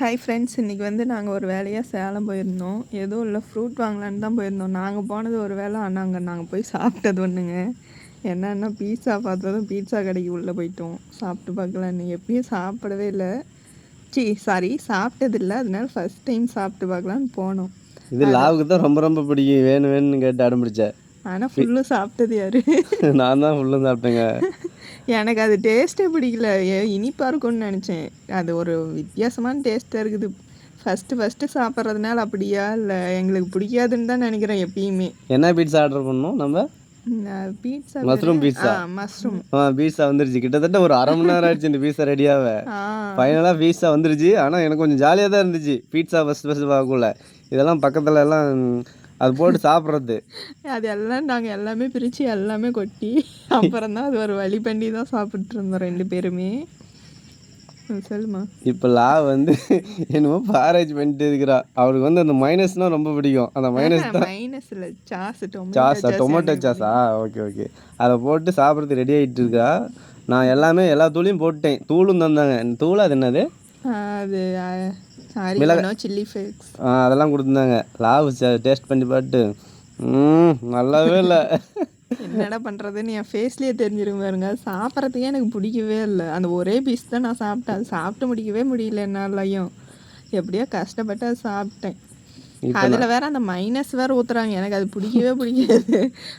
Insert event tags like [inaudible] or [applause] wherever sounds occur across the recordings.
Hi friends இன்றைக்கி வந்து நாங்கள் ஒரு வேலையாக சேலம் போயிருந்தோம். எதுவும் இல்லை ஃப்ரூட் வாங்கலான்னு தான் போயிருந்தோம். நாங்கள் போனது ஒரு வேலை ஆனால் அங்கே நாங்கள் போய் சாப்பிட்டது ஒன்றுங்க என்னன்னா பீட்சா பார்த்ததும் பீட்சா கடைக்கு உள்ளே போயிட்டோம். சாப்பிட்டு பார்க்கலான்னு எப்பயும் சாப்பிடவே இல்லை. சி சாரி சாப்பிட்டது இல்லை. அதனால ஃபஸ்ட் டைம் சாப்பிட்டு பார்க்கலான்னு போனோம். இது லாவுக்கு தான் ரொம்ப ரொம்ப பிடிக்கும். வேணும் வேணும்னு கேட்டு அடம் பிடிச்சேன் ஆனால் ஃபுல்லும் சாப்பிட்டது யாரு? [laughs] நான் தான் ஃபுல்லும் சாப்பிட்டேங்க. எனக்கு அது டேஸ்ட்டே பிடிக்கல. இனிப்பாக இருக்கும்னு நினச்சேன். அது ஒரு வித்தியாசமான டேஸ்ட்டாக இருக்குது. ஃபஸ்ட்டு ஃபஸ்ட்டு சாப்பிட்றதுனால அப்படியா இல்லை எங்களுக்கு பிடிக்காதுன்னு தான் நினைக்கிறேன் எப்பயுமே. என்ன பீட்சா ஆர்டர் பண்ணோம் நம்ம? பீட்சா மஷ்ரூம் பீட்சா மஷ்ரூம் ஆ பீட்சா வந்துருச்சு. கிட்டத்தட்ட ஒரு அரை மணி நேரம் ஆயிடுச்சு இந்த பீட்சா ரெடியாவே ஆ. ஃபைனலாக பீட்சா வந்துருச்சு. ஆனால் எனக்கு கொஞ்சம் ஜாலியாக தான் இருந்துச்சு. பீட்சா ஃபஸ்ட் ஃபஸ்ட்டு பார்க்கல இதெல்லாம் பக்கத்தில் எல்லாம் அது போட்டு சாப்பிட்றது. அது எல்லாம் நாங்கள் எல்லாமே பிரித்து எல்லாமே கொட்டி அப்புறம் தான் அது ஒரு வழி பண்ணி தான் சாப்பிட்டு இருந்தோம் ரெண்டு பேருமே. சொல்லுமா இப்போ லா வந்து என்னமோ பாரேஜ் பண்ணிட்டு இருக்கிறா. அவருக்கு வந்து அந்த மைனஸ்னால் ரொம்ப பிடிக்கும். அந்த மைனஸ் தான் மைனஸ் இல்லை சாஸ் சாஸா டொமேட்டோ சாஸா? Okay okay. அதை போட்டு சாப்பிட்றது ரெடி ஆகிட்டு இருக்கா? நான் எல்லாமே எல்லா தூளையும் போட்டேன் தூளும் தந்தாங்க. தூள் அது என்னது? அது ஆரிகனோ சில்லி ஃபிளேக்ஸ் அதெல்லாம் கொடுத்துருந்தாங்க. லாவு டேஸ்ட் பண்ணி ம் நல்லாவே இல்லை. என்னடா பண்ணுறதுன்னு என் ஃபேஸ்லேயே தெரிஞ்சிருக்கும் பாருங்க. சாப்பிட்றதுக்கே எனக்கு பிடிக்கவே இல்லை. அந்த ஒரே பீஸ் தான் நான் சாப்பிட்டேன். அது சாப்பிட்டு முடிக்கவே முடியல என்னாலையும். எப்படியோ கஷ்டப்பட்டு அதை சாப்பிட்டேன். அதில் வேற அந்த மைனஸ் வேற ஊற்றுறாங்க எனக்கு அது பிடிக்கவே பிடிக்காது.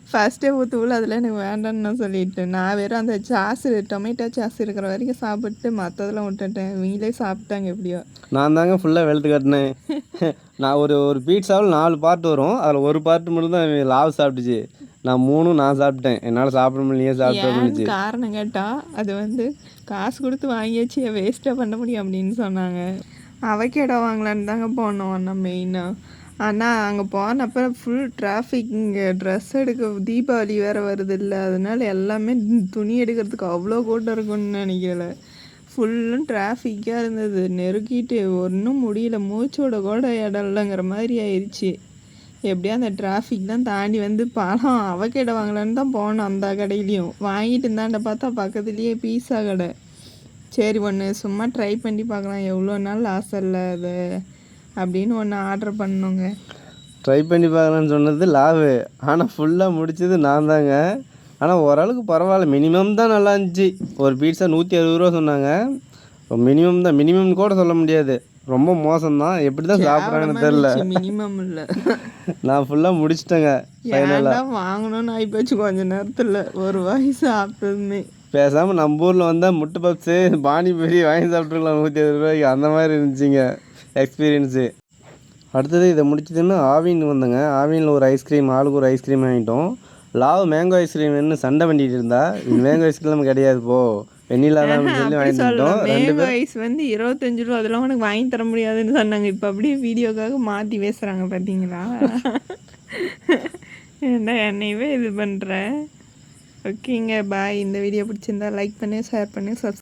ஃபர்ஸ்டே ஊற்றுவில் அதில் எனக்கு வேண்டாம்னு நான் சொல்லிட்டேன். நான் வெறும் அந்த சாஸ் டொமேட்டோ சாஸ் இருக்கிற வரைக்கும் சாப்பிட்டு மற்றதெல்லாம் விட்டுட்டேன். இவங்களே சாப்பிட்டாங்க எப்படியோ. நான் தாங்க ஃபுல்லாக வெளுத்து காட்டினேன். நான் ஒரு ஒரு பீட்சாவில் நாலு பார்ட் வரும். அதில் ஒரு பார்ட் மட்டும் தான் லாவ் சாப்பிட்டுச்சு. நான் மூணும் நான் சாப்பிட்டேன். என்னால் சாப்பிட முடியலையே சாப்பிட முடிஞ்சுச்சு. காரணம் கேட்டால் அது வந்து காசு கொடுத்து வாங்கியாச்சு வேஸ்ட்டாக பண்ண முடியும் அப்படின்னு சொன்னாங்க. அவக்கேடோ வாங்கலான்னு தாங்க போனோம் அண்ணா மெயினாக ஆனால் அங்கே போனப்போ ஃபுல் டிராஃபிக் இங்கே ட்ரெஸ் எடுக்க தீபாவளி வேறு வருது இல்லை அதனால எல்லாமே துணி எடுக்கிறதுக்கு அவ்வளோ கூட்டம் இருக்கும்னு நினைக்கல. ஃபுல்லும் டிராஃபிக்காக இருந்தது. நெருக்கிட்டு ஒன்றும் முடியல. மூச்சோட கூட இடம் இல்லைங்கிற மாதிரி ஆயிடுச்சு எப்படியோ அந்த டிராஃபிக் தான் தாண்டி வந்து பழம் அவக்கேடை வாங்கலான்னு தான் போனோம் அந்த கடையிலையும். வாங்கிட்டு இருந்தாண்ட பார்த்தா பக்கத்துலேயே பீஸா கடை. சரி ஒன்று சும்மா ட்ரை பண்ணி பார்க்கலாம். எவ்வளோ நாள் இல்லை அது அப்படின்னு ஒன்று ஆர்டர் பண்ணோங்க. ட்ரை பண்ணி பார்க்கலான்னு சொன்னது லாவு ஆனால் ஃபுல்லாக முடிச்சது நான் தாங்க. ஆனால் ஓரளவுக்கு பரவாயில்ல. மினிமம் தான் நல்லா இருந்துச்சு. ஒரு பீட்சா நூற்றி அறுபது ரூபா சொன்னாங்க. மினிமம் தான். மினிமம் கூட சொல்ல முடியாது. ரொம்ப மோசம்தான். எப்படி தான் சாப்பிட்றாங்கன்னு தெரில மினிமம் இல்லை. நான் ஃபுல்லாக முடிச்சிட்டேங்க. ஏன்டா வாங்கணும்னு ஆகிப்போச்சு கொஞ்ச நேரத்தில். ஒரு வாய் சாப்பிட்டதுமே. பேசாமல் நம்ம ஊரில் வந்தால் முட்டை பப்ஸு பானிபூரி வாங்கி சாப்பிட்ருக்கலாம் நூற்றி அறுபது ரூபாய்க்கு. அந்த மாதிரி இருந்துச்சுங்க. எக்ஸ்பீரியன்ஸு அடுத்தது இதை முடிச்சதுன்னு ஆவின் வந்தேங்க. ஆவினில் ஒரு ஐஸ்கிரீம் ஆளுக்கு ஒரு ஐஸ்கிரீம் வாங்கிட்டோம். லாவ் மேங்கோ ஐஸ்கிரீம் என்ன சண்டை பண்ணிட்டு இருந்தா. இது மேங்கோ ஐஸ்கிரீம் கிடையாது போ. வெண்ணிலா தான் சொல்லி வாங்கிட்டு வந்துட்டோம். ரெண்டு மேங்கோ ஐஸ் வந்து இருபத்தஞ்சு ரூபா. அதெல்லாம் உனக்கு வாங்கி தர முடியாதுன்னு சொன்னாங்க. இப்போ அப்படியே வீடியோக்காக மாற்றி பேசுகிறாங்க பார்த்தீங்களா ஏன்டா [laughs] என்னையவே இது பண்ணுறேன் ஓகேங்க பாய். இந்த வீடியோ பிடிச்சிருந்தா லைக் பண்ணு ஷேர் பண்ணு சப்ஸ்